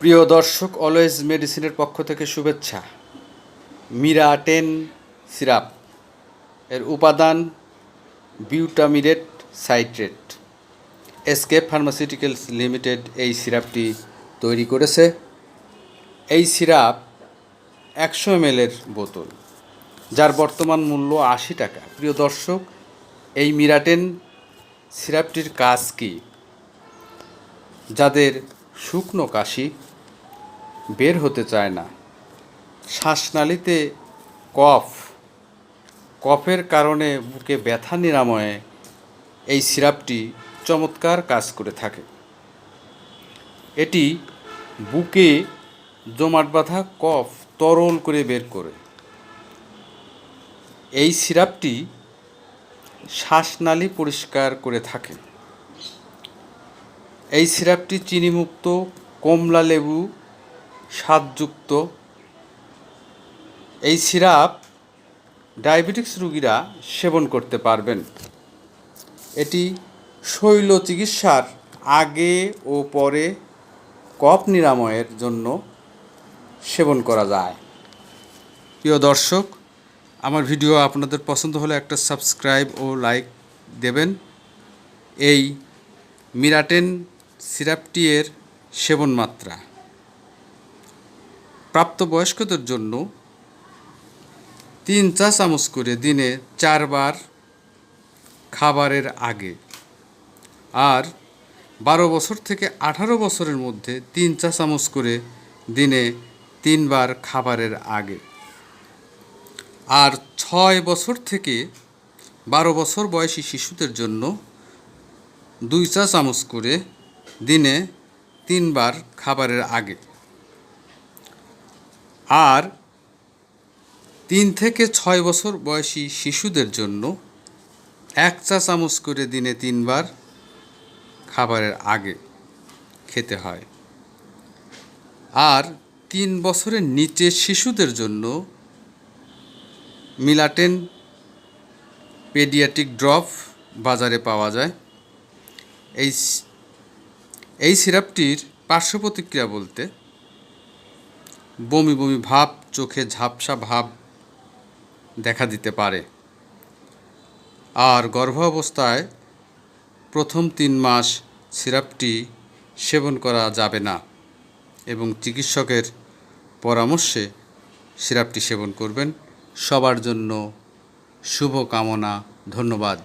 প্রিয় দর্শক, অলওয়েজ মেডিসিনের পক্ষ থেকে শুভেচ্ছা। মিরাটেন সিরাপ এর উপাদান butamirate citrate. Eskayef pharmaceuticals limited এই সিরাপটি তৈরি করেছে। এই সিরাপ একশো এর বোতল, যার বর্তমান মূল্য আশি টাকা। প্রিয় দর্শক, এই মিরাটেন সিরাপটির কাজ কী? যাদের শুকনো কাশি বের হতে চায় না। শ্বাসনালীতে কফ, কফের কারণে বুকে ব্যথা নিরাময়ে এই সিরাপটি চমৎকার কাজ করে থাকে। এটি বুকে জমাট বাঁধা কফ তরল করে বের করে। এই সিরাপটি শ্বাসনালী পরিষ্কার করে থাকে। এই সিরাপটি চিনিমুক্ত কমলা লেবু স্বাদযুক্ত। এই সিরাপ ডায়াবেটিক্স রোগীরা সেবন করতে পারবেন। এটি শৈল চিকিৎসার আগে ও পরে কফ নিরাময়ের জন্য সেবন করা যায়। প্রিয় দর্শক, আমার ভিডিও আপনাদের পছন্দ হলে একটা সাবস্ক্রাইব ও লাইক দেবেন। এই মিরাটেন সিরাপটি এর সেবন মাত্রা। প্রাপ্তবয়স্কদের জন্য তিন চা চামচ করে দিনে চারবার খাবারের আগে আর বারো বছর থেকে আঠারো বছরের মধ্যে তিন চা চামচ করে দিনে তিনবার খাবারের আগে আর ছয় বছর থেকে বারো বছর বয়সী শিশুদের জন্য দুই চা চামচ করে দিনে তিনবার খাবারের আগে। আর তিন থেকে ছয় বছর বয়সী শিশুদের জন্য এক চা চামচ করে দিনে তিনবার খাবারের আগে খেতে হয়। আর তিন বছরের নিচে শিশুদের জন্য মিলাটেন পেডিয়াটিক ড্রপ বাজারে পাওয়া যায়। এই এই সিরাপটির পার্শ্ব প্রতিক্রিয়া বলতে বমি বমি ভাব, চোখে ঝাপসা ভাব দেখা দিতে পারে। আর গর্ভাবস্থায় প্রথম তিন মাস সিরাপটি সেবন করা যাবে না এবং চিকিৎসকের পরামর্শে সিরাপটি সেবন করবেন। সবার জন্য শুভ কামনা ধন্যবাদ।